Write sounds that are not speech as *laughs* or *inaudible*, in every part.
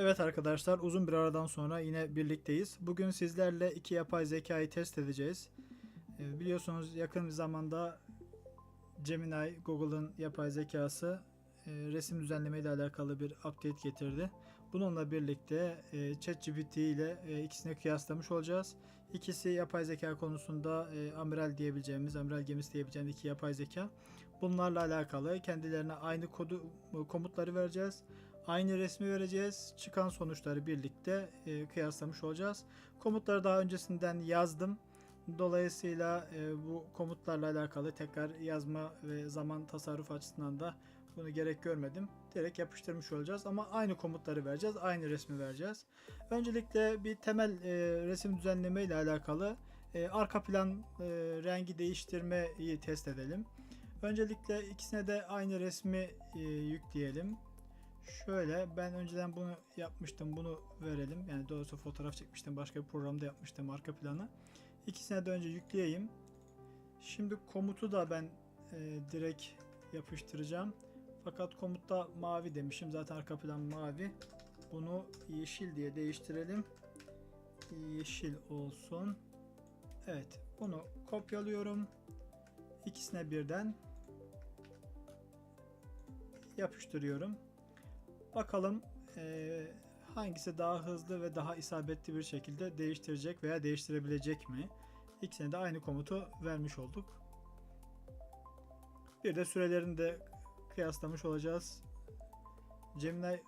Evet arkadaşlar uzun bir aradan sonra yine birlikteyiz. Bugün sizlerle iki yapay zekayı test edeceğiz. Ee, Biliyorsunuz yakın bir zamanda Gemini, Google'ın yapay zekası e, resim düzenleme ile alakalı bir update getirdi. Bununla birlikte e, ChatGPT ile e, ikisini kıyaslamış olacağız. İkisi yapay zeka konusunda amiral diyebileceğimiz, amiral gemisi diyebileceğimiz iki yapay zeka. Bunlarla alakalı kendilerine aynı kodu komutları vereceğiz. Aynı resmi vereceğiz. Çıkan sonuçları birlikte e, kıyaslamış olacağız. Komutları daha öncesinden yazdım. Dolayısıyla e, bu komutlarla alakalı tekrar yazma ve zaman tasarruf açısından da bunu gerek görmedim. Direkt yapıştırmış olacağız ama aynı komutları vereceğiz. Aynı resmi vereceğiz. Öncelikle bir temel e, resim düzenleme ile alakalı e, arka plan e, rengi değiştirmeyi test edelim. Öncelikle ikisine de aynı resmi e, yükleyelim. Şöyle ben önceden bunu yapmıştım. Bunu verelim. Yani doğrusu fotoğraf çekmiştim. Başka bir programda yapmıştım arka planı. İkisine de önce yükleyeyim. Şimdi komutu da ben e, direkt yapıştıracağım. Fakat komutta mavi demişim. Zaten arka plan mavi. Bunu yeşil diye değiştirelim. Yeşil olsun. Evet. Bunu kopyalıyorum. İkisine birden yapıştırıyorum. Bakalım eee, hangisi daha hızlı ve daha isabetli bir şekilde değiştirecek veya değiştirebilecek mi? İkisine de aynı komutu vermiş olduk. Bir de sürelerini de kıyaslamış olacağız. Gemini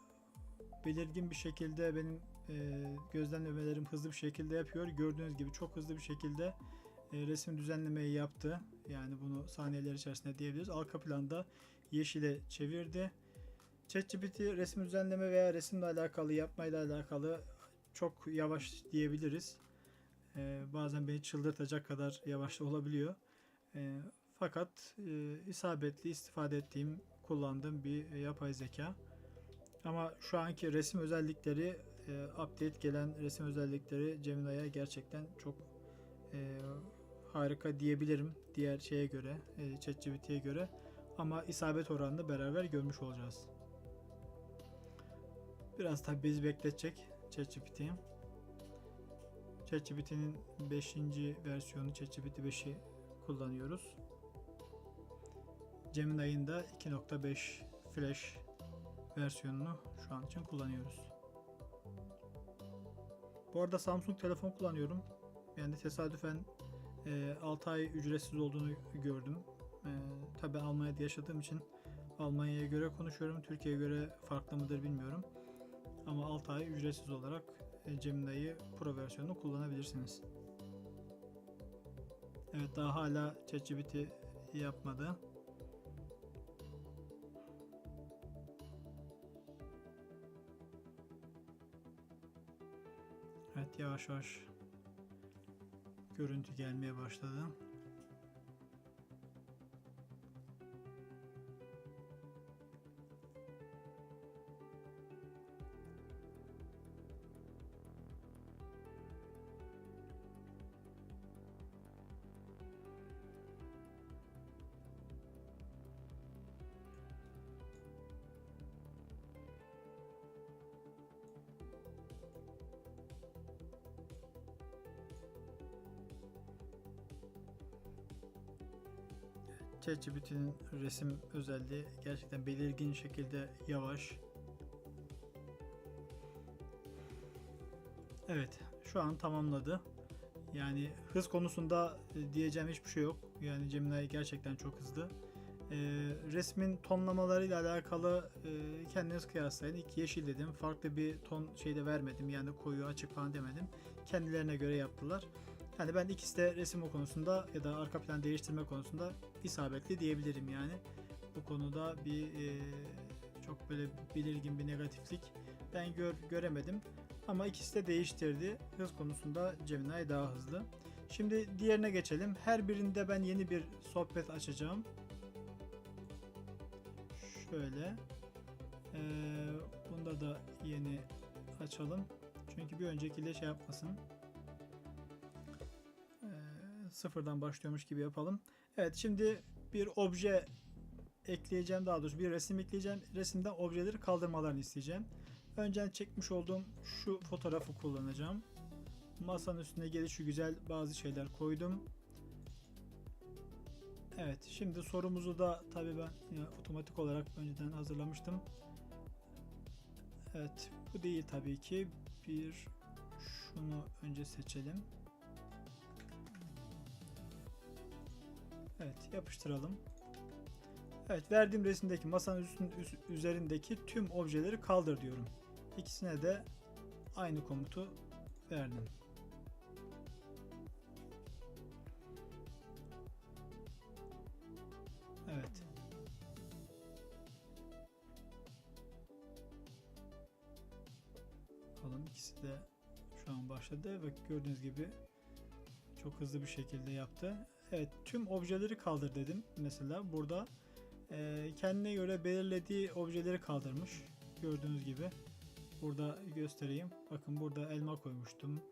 belirgin bir şekilde benim eee gözlemlemelerim hızlı bir şekilde yapıyor. Gördüğünüz gibi çok hızlı bir şekilde e, resim düzenlemeyi yaptı. Yani bunu saniyeler içerisinde diyebiliriz. Arka planda yeşile çevirdi. ChatGPT resim düzenleme veya resimle alakalı, yapmayla alakalı çok yavaş diyebiliriz. Ee, bazen beni çıldırtacak kadar yavaş olabiliyor. Ee, fakat e, isabetli istifade ettiğim, kullandığım bir yapay zeka. Ama şu anki resim özellikleri, e, update gelen resim özellikleri Gemini'ye gerçekten çok e, harika diyebilirim diğer şeye göre, e, ChatGPT'ye göre. Ama isabet oranını beraber görmüş olacağız. Biraz tabi bizi bekletecek ChatGPT'yi. ChatGPT'nin 5. versiyonu ChatGPT 5'i kullanıyoruz. Gemini'nin da 2.5 Flash versiyonunu şu an için kullanıyoruz. Bu arada Samsung telefon kullanıyorum. Yani tesadüfen e, 6 ay ücretsiz olduğunu gördüm. E, tabi Almanya'da yaşadığım için Almanya'ya göre konuşuyorum. Türkiye'ye göre farklı mıdır bilmiyorum. Ama 6 ay ücretsiz olarak e, Gemini'yi Pro versiyonunu kullanabilirsiniz. Evet daha hala ChatGPT yapmadı. Evet yavaş yavaş görüntü gelmeye başladı. ChatGPT'nin resim özelliği gerçekten belirgin şekilde yavaş. Evet, şu an tamamladı. Yani hız konusunda e, diyeceğim hiçbir şey yok. Yani Gemini gerçekten çok hızlı. Ee, resmin tonlamalarıyla alakalı e, kendiniz kıyaslayın. İlk yeşil dedim. Farklı bir ton şeyde vermedim. Yani koyu açık falan demedim. Kendilerine göre yaptılar. Yani ben ikisi de resim konusunda ya da arka plan değiştirme konusunda isabetli diyebilirim yani. Bu konuda bir e, çok böyle belirgin bir negatiflik ben gör, göremedim. Ama ikisi de değiştirdi. Hız konusunda Gemini daha hızlı. Şimdi diğerine geçelim. Her birinde ben yeni bir sohbet açacağım. Şöyle. Ee, bunda da yeni açalım. Çünkü bir öncekiyle şey yapmasın sıfırdan başlıyormuş gibi yapalım. Evet şimdi bir obje ekleyeceğim daha doğrusu bir resim ekleyeceğim. Resimden objeleri kaldırmalarını isteyeceğim. Önceden çekmiş olduğum şu fotoğrafı kullanacağım. Masanın üstüne gelişi güzel bazı şeyler koydum. Evet, şimdi sorumuzu da tabii ben yine otomatik olarak önceden hazırlamıştım. Evet, bu değil tabii ki. Bir şunu önce seçelim. Evet, yapıştıralım. Evet, verdiğim resimdeki masanın üstün, üz- üzerindeki tüm objeleri kaldır diyorum. İkisine de aynı komutu verdim. Evet. Bakalım ikisi de şu an başladı ve gördüğünüz gibi çok hızlı bir şekilde yaptı. Evet tüm objeleri kaldır dedim. Mesela burada eee, kendine göre belirlediği objeleri kaldırmış. Gördüğünüz gibi. Burada göstereyim. Bakın burada elma koymuştum.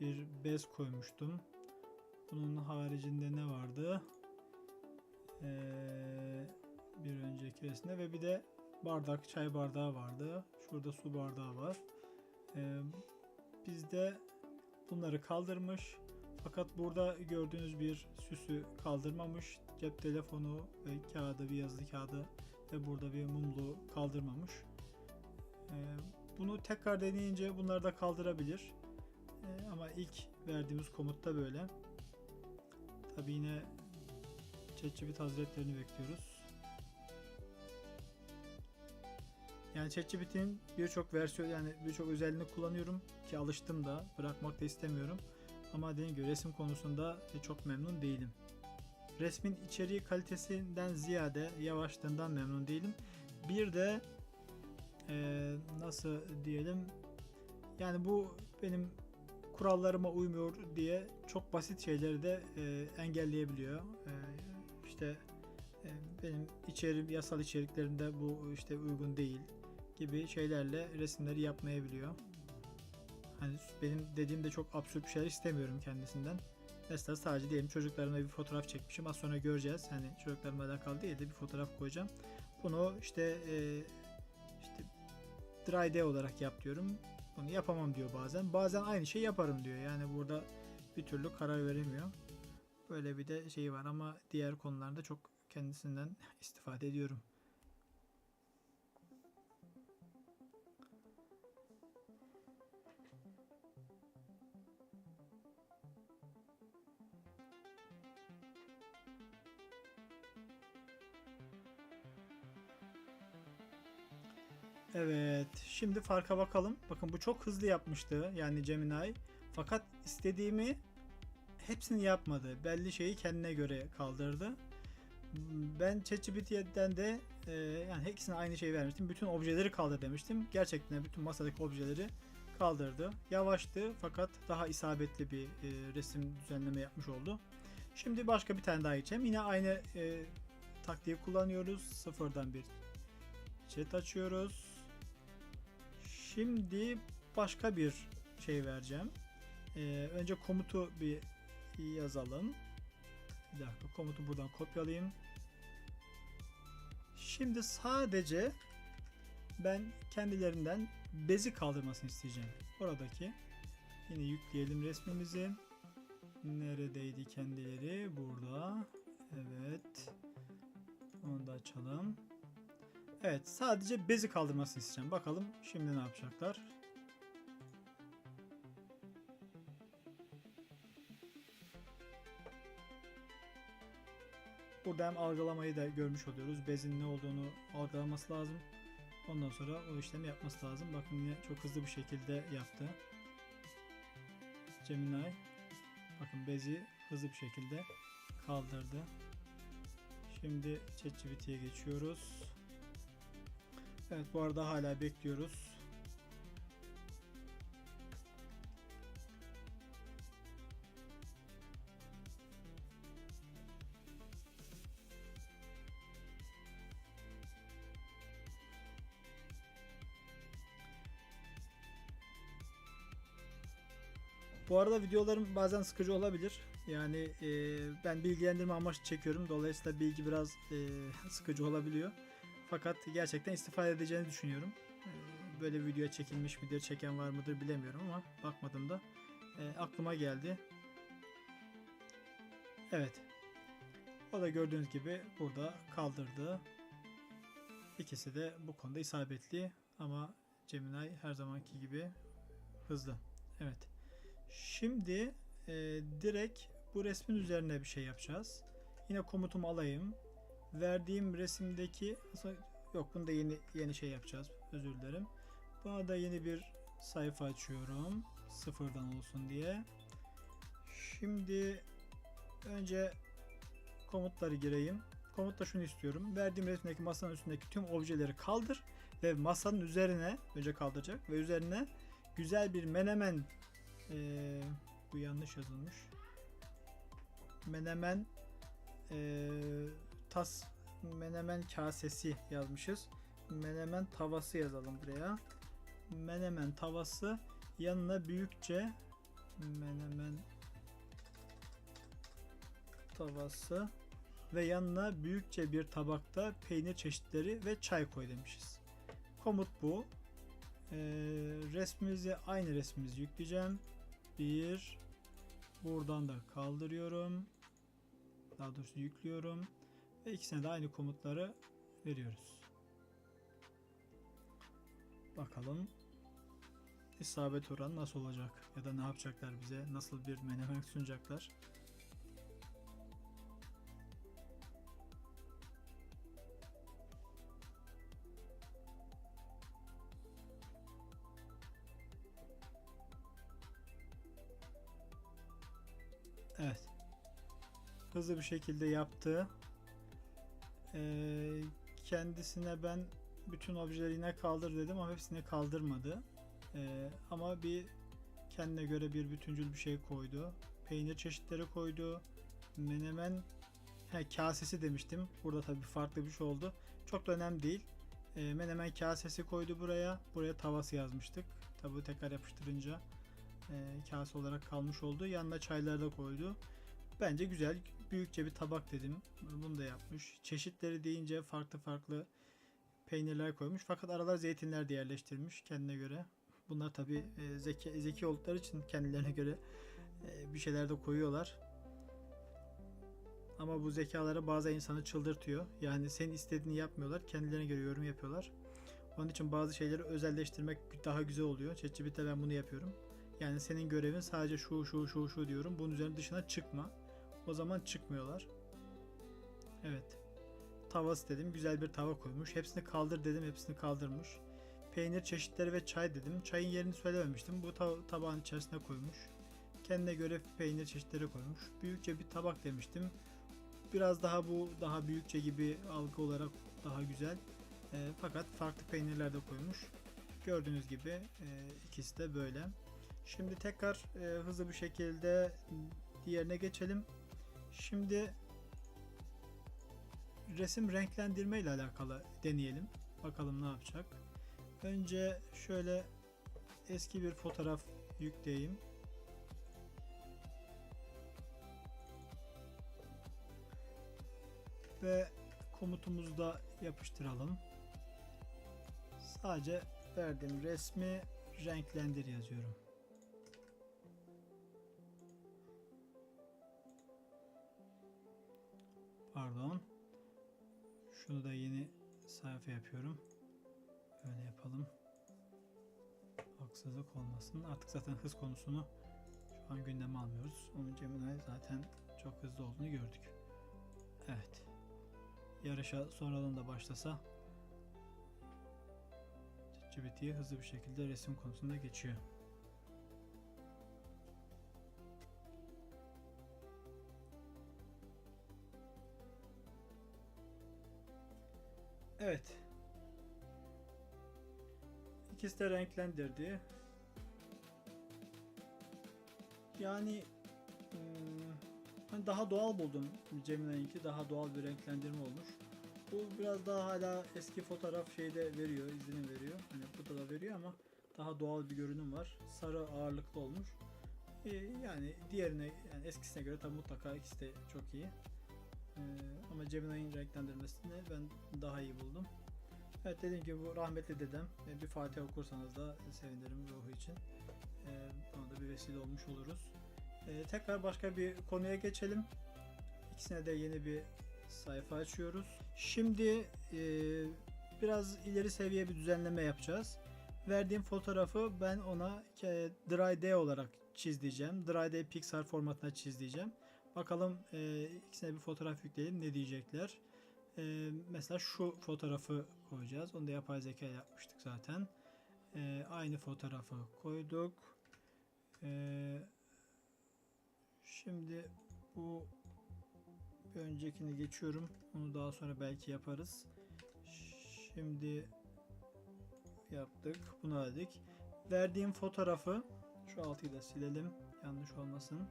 Bir bez koymuştum. Bunun haricinde ne vardı? Eee, bir önceki resimde ve bir de bardak, çay bardağı vardı. Şurada su bardağı var. Eee bizde bunları kaldırmış. Fakat burada gördüğünüz bir süsü kaldırmamış. Cep telefonu ve kağıdı, bir yazılı kağıdı ve burada bir mumlu kaldırmamış. Ee, bunu tekrar deneyince bunları da kaldırabilir. Ee, ama ilk verdiğimiz komutta böyle. Tabi yine ChatGPT hazretlerini bekliyoruz. Yani ChatGPT'nin birçok versiyon yani birçok özelliğini kullanıyorum ki alıştım da bırakmak da istemiyorum. Ama dediğim gibi resim konusunda çok memnun değilim. Resmin içeriği kalitesinden ziyade yavaşlığından memnun değilim. Bir de eee, nasıl diyelim yani bu benim kurallarıma uymuyor diye çok basit şeyleri de eee, engelleyebiliyor. Eee, işte eee, benim içerim yasal içeriklerimde bu işte uygun değil gibi şeylerle resimleri yapmayabiliyor. Hani benim dediğimde çok absürt bir şeyler istemiyorum kendisinden. Mesela sadece diyelim çocuklarımla bir fotoğraf çekmişim. Az sonra göreceğiz. Hani çocuklarımla alakalı değil de bir fotoğraf koyacağım. Bunu işte e, işte dry day olarak yap diyorum. Bunu yapamam diyor bazen. Bazen aynı şeyi yaparım diyor. Yani burada bir türlü karar veremiyor. Böyle bir de şey var ama diğer konularda çok kendisinden *laughs* istifade ediyorum. Evet, şimdi farka bakalım. Bakın bu çok hızlı yapmıştı yani Gemini. Fakat istediğimi hepsini yapmadı. Belli şeyi kendine göre kaldırdı. Ben ChatGPT'den de e, yani hepsine aynı şeyi vermiştim. Bütün objeleri kaldır demiştim. Gerçekten bütün masadaki objeleri kaldırdı. Yavaştı fakat daha isabetli bir e, resim düzenleme yapmış oldu. Şimdi başka bir tane daha geçeceğim. Yine aynı e, taktiği kullanıyoruz. Sıfırdan bir chat açıyoruz. Şimdi başka bir şey vereceğim. Ee, önce komutu bir yazalım. Bir dakika komutu buradan kopyalayayım. Şimdi sadece ben kendilerinden bezi kaldırmasını isteyeceğim. Oradaki yine yükleyelim resmimizi. Neredeydi kendileri? Burada. Evet. Onu da açalım. Evet sadece bezi kaldırmasını isteyeceğim. Bakalım şimdi ne yapacaklar. Burada hem algılamayı da görmüş oluyoruz. Bezin ne olduğunu algılaması lazım. Ondan sonra o işlemi yapması lazım. Bakın yine çok hızlı bir şekilde yaptı. Gemini. Bakın bezi hızlı bir şekilde kaldırdı. Şimdi ChatGPT'ye geçiyoruz. Evet bu arada hala bekliyoruz. Bu arada videolarım bazen sıkıcı olabilir. Yani e, ben bilgilendirme amaçlı çekiyorum. Dolayısıyla bilgi biraz e, *laughs* sıkıcı olabiliyor. Fakat gerçekten istifade edeceğini düşünüyorum. Ee, böyle bir video çekilmiş midir, çeken var mıdır bilemiyorum ama bakmadım da e, aklıma geldi. Evet. O da gördüğünüz gibi burada kaldırdı. İkisi de bu konuda isabetli ama Gemini her zamanki gibi hızlı. Evet. Şimdi e, direkt bu resmin üzerine bir şey yapacağız. Yine komutumu alayım. Verdiğim resimdeki yok bunu da yeni yeni şey yapacağız. Özür dilerim. Buna da yeni bir sayfa açıyorum. Sıfırdan olsun diye. Şimdi önce komutları gireyim. Komutta şunu istiyorum. Verdiğim resimdeki masanın üstündeki tüm objeleri kaldır ve masanın üzerine önce kaldıracak ve üzerine güzel bir menemen eee, bu yanlış yazılmış. Menemen eee, tas menemen kasesi yazmışız. Menemen tavası yazalım buraya. Menemen tavası yanına büyükçe menemen tavası ve yanına büyükçe bir tabakta peynir çeşitleri ve çay koy demişiz. Komut bu. Ee, resmimizi aynı resmimizi yükleyeceğim. Bir buradan da kaldırıyorum. Daha doğrusu yüklüyorum ve ikisine de aynı komutları veriyoruz. Bakalım isabet oranı nasıl olacak ya da ne yapacaklar bize nasıl bir menemen sunacaklar. Evet. Hızlı bir şekilde yaptı. Ee, kendisine ben bütün objeleri yine kaldır dedim ama hepsini kaldırmadı. Ee, ama bir kendine göre bir bütüncül bir şey koydu. Peynir çeşitleri koydu. Menemen he, kasesi demiştim. Burada tabii farklı bir şey oldu. Çok da önemli değil. Ee, menemen kasesi koydu buraya. Buraya tavası yazmıştık. Tabii tekrar yapıştırınca e, kase olarak kalmış oldu. Yanına çayları da koydu. Bence güzel. Büyükçe bir tabak dedim. Bunu da yapmış. Çeşitleri deyince farklı farklı peynirler koymuş. Fakat aralar zeytinler de yerleştirmiş kendine göre. Bunlar tabi zeki, zeki oldukları için kendilerine göre e, bir şeyler de koyuyorlar. Ama bu zekaları bazı insanı çıldırtıyor. Yani senin istediğini yapmıyorlar. Kendilerine göre yorum yapıyorlar. Onun için bazı şeyleri özelleştirmek daha güzel oluyor. ChatGPT'de ben bunu yapıyorum. Yani senin görevin sadece şu şu şu şu diyorum. Bunun üzerine dışına çıkma. O zaman çıkmıyorlar. Evet. Tavası dedim. Güzel bir tava koymuş. Hepsini kaldır dedim. Hepsini kaldırmış. Peynir çeşitleri ve çay dedim. Çayın yerini söylememiştim. Bu tab- tabağın içerisine koymuş. Kendine göre peynir çeşitleri koymuş. Büyükçe bir tabak demiştim. Biraz daha bu daha büyükçe gibi algı olarak daha güzel. E, fakat farklı peynirler de koymuş. Gördüğünüz gibi e, ikisi de böyle. Şimdi tekrar e, hızlı bir şekilde diğerine geçelim. Şimdi resim renklendirme ile alakalı deneyelim. Bakalım ne yapacak. Önce şöyle eski bir fotoğraf yükleyeyim. Ve komutumuzu da yapıştıralım. Sadece verdiğim resmi renklendir yazıyorum. Pardon. Şunu da yeni sayfa yapıyorum. Öyle yapalım. Haksızlık olmasın. Artık zaten hız konusunu şu an gündeme almıyoruz. Onun Gemini zaten çok hızlı olduğunu gördük. Evet. Yarışa sonradan da başlasa ChatGPT'ye hızlı bir şekilde resim konusunda geçiyor. Evet. İkisi de renklendirdi. Yani hmm, ben daha doğal buldum Gemini'ninki daha doğal bir renklendirme olmuş. Bu biraz daha hala eski fotoğraf şeyde veriyor, izlenim veriyor. Hani burada da veriyor ama daha doğal bir görünüm var. Sarı ağırlıklı olmuş. Ee, yani diğerine yani eskisine göre tabii mutlaka ikisi de çok iyi. Ee, ama Gemini'nin renklendirmesini ben daha iyi buldum. Evet dediğim gibi bu rahmetli dedem. E, Bir Fatiha okursanız da sevinirim ruhu için. E, Ona da bir vesile olmuş oluruz. E, Tekrar başka bir konuya geçelim. İkisine de yeni bir sayfa açıyoruz. Şimdi e, biraz ileri seviye bir düzenleme yapacağız. Verdiğim fotoğrafı ben ona Dry olarak çizeceğim. Dry Pixar formatına çizeceğim. Bakalım e, ikisine bir fotoğraf yükleyelim ne diyecekler. E, mesela şu fotoğrafı koyacağız. Onu da yapay zeka yapmıştık zaten. E, aynı fotoğrafı koyduk. E, şimdi bu bir öncekini geçiyorum. Onu daha sonra belki yaparız. Şimdi yaptık. Bunu dedik. Verdiğim fotoğrafı şu altıyı da silelim. Yanlış olmasın.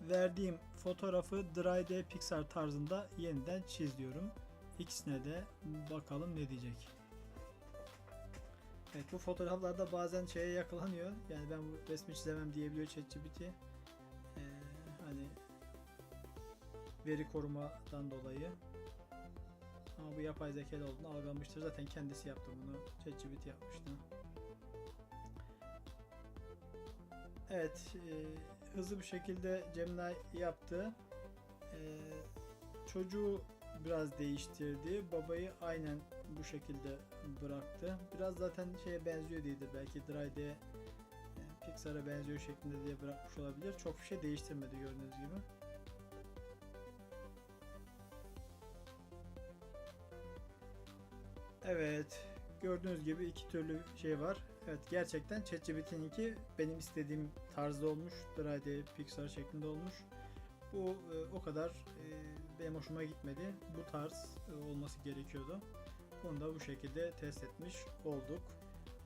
Verdiğim fotoğrafı 3D Pixar tarzında yeniden çiz diyorum. İkisine de bakalım ne diyecek. Evet bu fotoğraflarda bazen şeye yakalanıyor. Yani ben bu resmi çizemem diyebiliyor ChatGPT. Ee, hani veri korumadan dolayı. Ama bu yapay zekalı olduğunu algılamıştır. Zaten kendisi yaptı bunu. ChatGPT yapmıştı. Evet, e, hızlı bir şekilde Gemini yaptı. E, çocuğu biraz değiştirdi. Babayı aynen bu şekilde bıraktı. Biraz zaten şeye benziyor diyedir. Belki 3D e, Pixar'a benziyor şeklinde diye bırakmış olabilir. Çok bir şey değiştirmedi gördüğünüz gibi. Evet. Gördüğünüz gibi iki türlü şey var. Evet gerçekten ChatGPT'ninki benim istediğim tarzda olmuş. 3D Pixar şeklinde olmuş. Bu e, o kadar e, benim hoşuma gitmedi. Bu tarz e, olması gerekiyordu. Bunu da bu şekilde test etmiş olduk.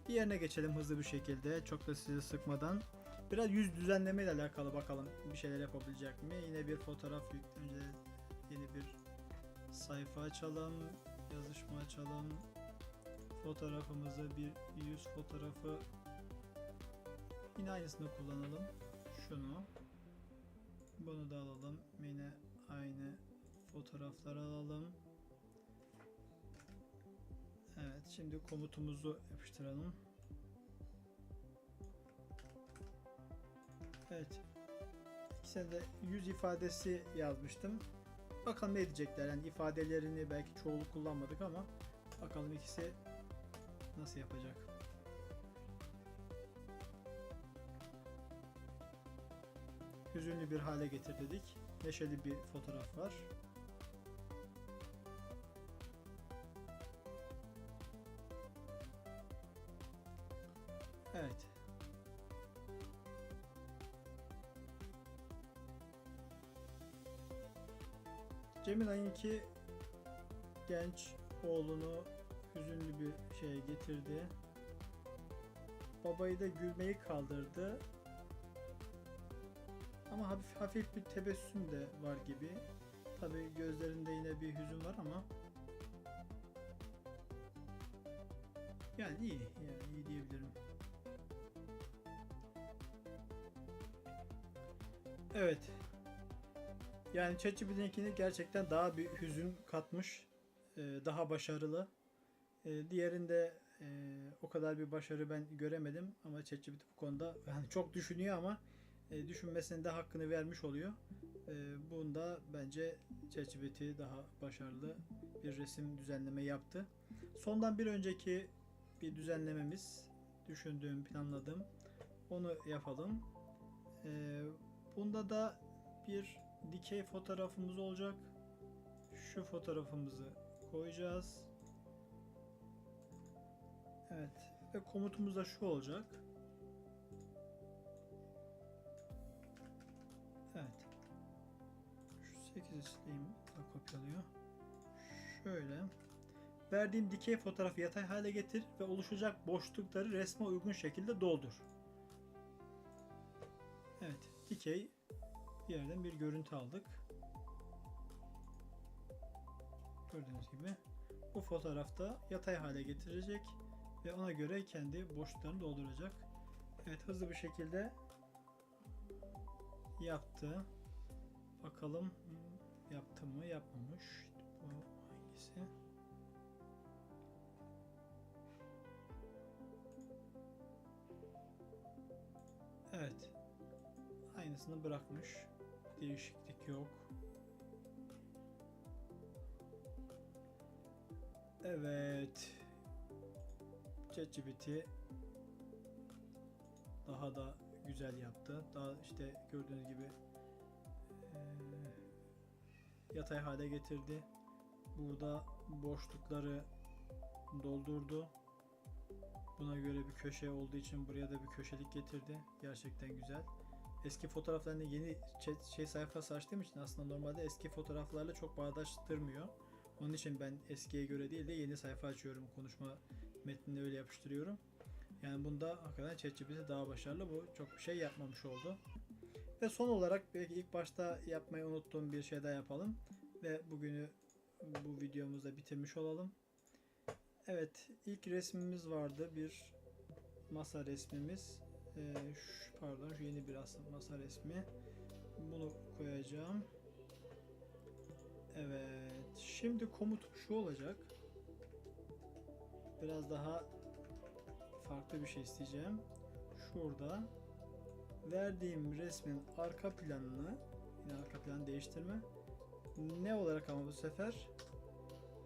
Diğerine geçelim hızlı bir şekilde. Çok da sizi sıkmadan. Biraz yüz düzenleme ile alakalı bakalım bir şeyler yapabilecek mi? Yine bir fotoğraf yük- önce yeni bir sayfa açalım. Yazışma açalım fotoğrafımızı bir yüz fotoğrafı. Yine aynısını kullanalım. Şunu. Bunu da alalım. Yine aynı fotoğrafları alalım. Evet şimdi komutumuzu yapıştıralım. Evet. İkisine de yüz ifadesi yazmıştım. Bakalım ne diyecekler? Yani ifadelerini belki çoğulu kullanmadık ama bakalım ikisi nasıl yapacak? Hüzünlü bir hale getir dedik. Neşeli bir fotoğraf var. Evet. Cemilay'ınki genç oğlunu hüzünlü bir şeye getirdi. Babayı da gülmeyi kaldırdı. Ama hafif, hafif bir tebessüm de var gibi. Tabi gözlerinde yine bir hüzün var ama yani iyi, yani iyi diyebilirim. Evet. Yani ChatGPT'ninkini gerçekten daha bir hüzün katmış. Daha başarılı. Ee, diğerinde e, o kadar bir başarı ben göremedim ama ChatGPT bu konuda yani çok düşünüyor ama e, düşünmesinin de hakkını vermiş oluyor. E, bunda bence ChatGPT daha başarılı bir resim düzenleme yaptı. Sondan bir önceki bir düzenlememiz düşündüğüm, planladığım onu yapalım. E, bunda da bir dikey fotoğrafımız olacak. Şu fotoğrafımızı koyacağız. Evet. Ve komutumuz da şu olacak. Evet. Şu 8'i sileyim. Kopyalıyor. Şöyle. Verdiğim dikey fotoğrafı yatay hale getir ve oluşacak boşlukları resme uygun şekilde doldur. Evet. Dikey bir yerden bir görüntü aldık. Gördüğünüz gibi bu fotoğrafta yatay hale getirecek ve ona göre kendi boşluklarını dolduracak. Evet hızlı bir şekilde yaptı. Bakalım hmm, yaptı mı yapmamış. Bu hangisi? Evet. Aynısını bırakmış. Değişiklik yok. Evet. ChatGPT daha da güzel yaptı. Daha işte gördüğünüz gibi eee, yatay hale getirdi. Burada boşlukları doldurdu. Buna göre bir köşe olduğu için buraya da bir köşelik getirdi. Gerçekten güzel. Eski fotoğraflarını yeni şey sayfası açtığım için aslında normalde eski fotoğraflarla çok bağdaştırmıyor. Onun için ben eskiye göre değil de yeni sayfa açıyorum. Konuşma metnini öyle yapıştırıyorum. Yani bunda hakikaten ChatGPT daha başarılı. Bu çok bir şey yapmamış oldu. Ve son olarak belki ilk başta yapmayı unuttuğum bir şey daha yapalım. Ve bugünü bu videomuzda bitirmiş olalım. Evet, ilk resmimiz vardı. Bir masa resmimiz. Ee, şu, pardon, şu yeni bir as- masa resmi. Bunu koyacağım. Evet, şimdi komutum şu olacak. Biraz daha farklı bir şey isteyeceğim. Şurada verdiğim resmin arka planını yine arka planı değiştirme. Ne olarak ama bu sefer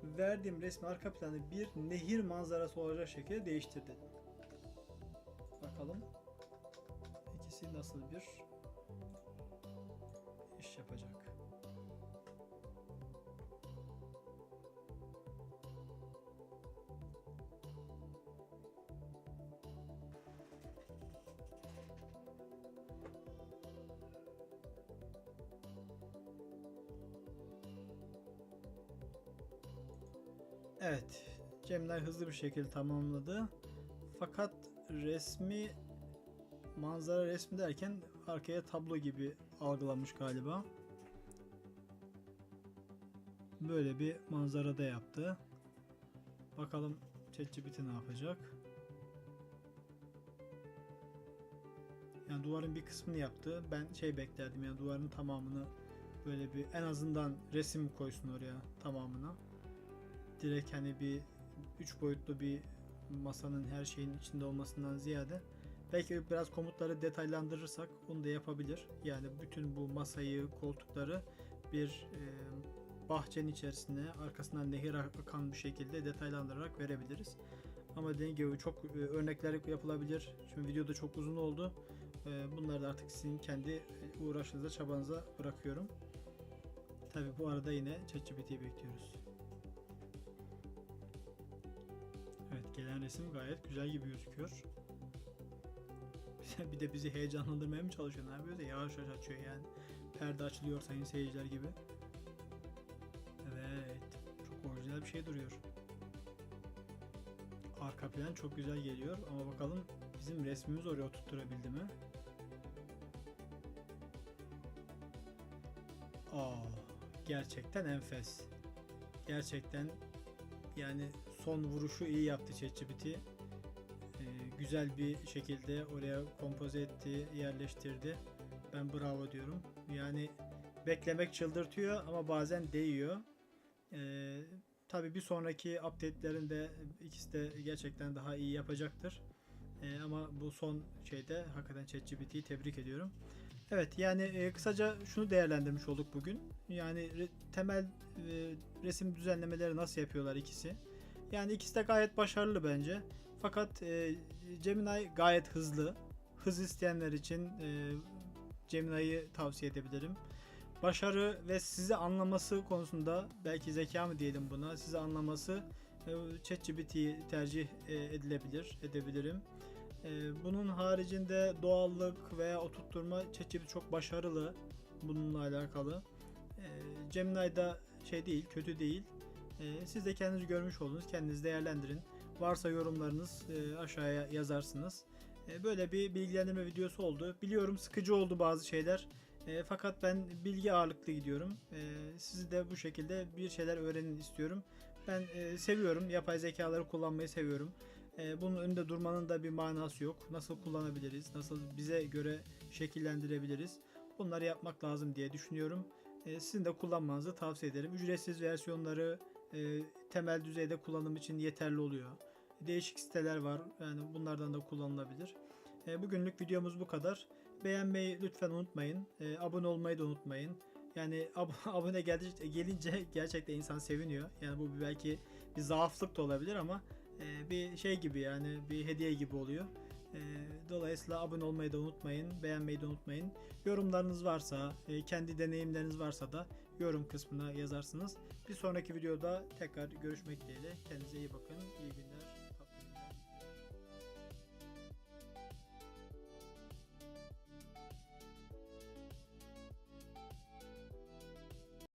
verdiğim resmin arka planı bir nehir manzarası olacak şekilde değiştir dedim. Bakalım ikisi nasıl bir Evet, Cemler hızlı bir şekilde tamamladı. Fakat resmi manzara resmi derken arkaya tablo gibi algılamış galiba. Böyle bir manzara da yaptı. Bakalım ChatGPT ne yapacak? Yani duvarın bir kısmını yaptı. Ben şey beklerdim yani duvarın tamamını böyle bir en azından resim koysun oraya tamamına direkt hani bir üç boyutlu bir masanın her şeyin içinde olmasından ziyade belki biraz komutları detaylandırırsak onu da yapabilir. Yani bütün bu masayı, koltukları bir e, bahçenin içerisine arkasından nehir akan bir şekilde detaylandırarak verebiliriz. Ama dediğim gibi çok e, örnekler yapılabilir. Şimdi videoda çok uzun oldu. E, bunları da artık sizin kendi uğraşınıza, çabanıza bırakıyorum. Tabi bu arada yine ChatGPT'yi bekliyoruz. Gelen resim gayet güzel gibi gözüküyor. *laughs* bir de bizi heyecanlandırmaya mı çalışıyor? Ne yapıyor da yavaş yavaş açıyor yani. Perde açılıyor sayın seyirciler gibi. Evet. Çok orijinal bir şey duruyor. Arka plan çok güzel geliyor ama bakalım bizim resmimiz oraya oturtturabildi mi? Aa, gerçekten enfes. Gerçekten yani son vuruşu iyi yaptı ChatGPT. Ee, güzel bir şekilde oraya kompoze etti, yerleştirdi. Ben bravo diyorum. Yani beklemek çıldırtıyor ama bazen değiyor. Ee, Tabi bir sonraki update'lerinde ikisi de gerçekten daha iyi yapacaktır. Ee, ama bu son şeyde hakikaten ChatGPT'yi tebrik ediyorum. Evet yani e, kısaca şunu değerlendirmiş olduk bugün. Yani re- temel e, resim düzenlemeleri nasıl yapıyorlar ikisi. Yani ikisi de gayet başarılı bence. Fakat e, Gemini gayet hızlı. Hız isteyenler için e, Gemini'yi tavsiye edebilirim. Başarı ve sizi anlaması konusunda belki zeka mı diyelim buna. Sizi anlaması e, ChatGPT'yi tercih e, edilebilir, edebilirim. E, bunun haricinde doğallık veya oturtturma ChatGPT çok başarılı bununla alakalı. E, Gemini'da şey değil, kötü değil. E, siz de kendiniz görmüş oldunuz. Kendiniz değerlendirin. Varsa yorumlarınız e, aşağıya yazarsınız. E, böyle bir bilgilendirme videosu oldu. Biliyorum sıkıcı oldu bazı şeyler. E, fakat ben bilgi ağırlıklı gidiyorum. Sizi de bu şekilde bir şeyler öğrenin istiyorum. Ben seviyorum. Yapay zekaları kullanmayı seviyorum. Bunun önünde durmanın da bir manası yok. Nasıl kullanabiliriz? Nasıl bize göre şekillendirebiliriz? Bunları yapmak lazım diye düşünüyorum. Sizin de kullanmanızı tavsiye ederim. Ücretsiz versiyonları e, temel düzeyde kullanım için yeterli oluyor. Değişik siteler var. Yani bunlardan da kullanılabilir. E, bugünlük videomuz bu kadar. Beğenmeyi lütfen unutmayın. E, abone olmayı da unutmayın. Yani *laughs* ab- abone geldi, gelince gerçekten insan seviniyor. Yani bu belki bir zaaflık da olabilir ama e, bir şey gibi yani bir hediye gibi oluyor. E, dolayısıyla abone olmayı da unutmayın, beğenmeyi de unutmayın. Yorumlarınız varsa, e, kendi deneyimleriniz varsa da yorum kısmına yazarsınız. Bir sonraki videoda tekrar görüşmek dileğiyle. Kendinize iyi bakın. İyi günler.